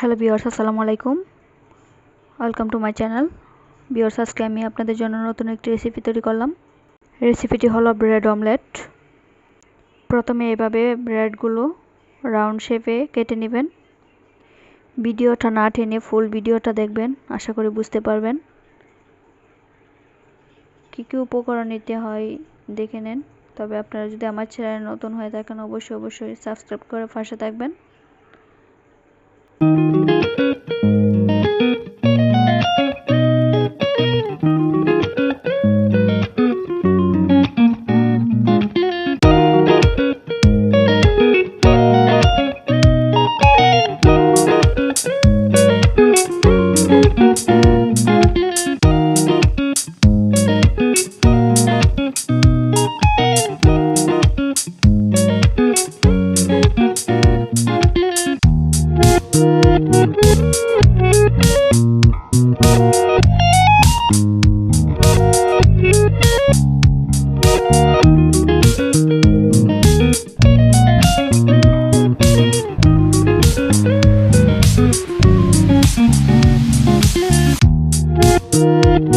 Hello viewers আসসালামু আলাইকুম। Welcome to my channel viewers আজকে আমি আপনাদের জন্য নতুন একটি রেসিপি তৈরি করলাম। রেসিপিটি হলো ব্রেড অমলেট প্রথমে এভাবে ব্রেডগুলো রাউন্ড শেপে কেটে নেবেন। ভিডিওটা না টেনে ফুল ভিডিওটা দেখবেন, আশা করি বুঝতে পারবেন। কী কী উপকরণ নিতে হয় দেখে নেন। তবে আপনারা যদি আমার চ্যানেলে নতুন হয়ে থাকেন, অবশ্যই অবশ্যই সাবস্ক্রাইব করে পাশে থাকবেন। Música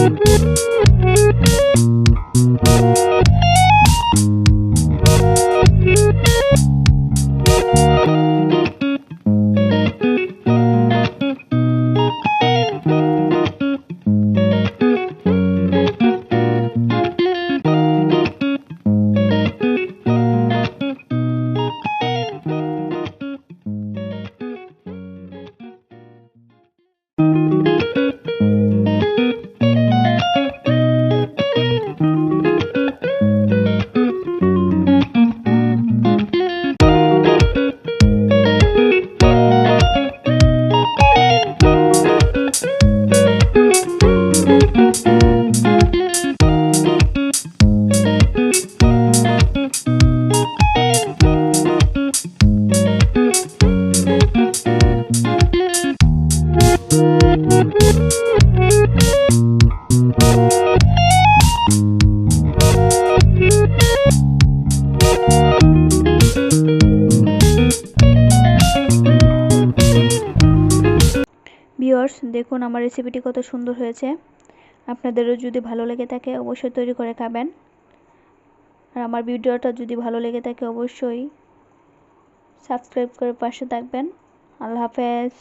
thank you. ভিউয়ার্স, দেখুন আমার রেসিপিটি কত সুন্দর হয়েছে। আপনাদেরও যদি ভালো লেগে থাকে, অবশ্যই তৈরি করে খাবেন। আর আমার ভিডিওটা যদি ভালো লেগে থাকে, অবশ্যই সাবস্ক্রাইব করে পাশে থাকবেন। আল্লাহ হাফেজ।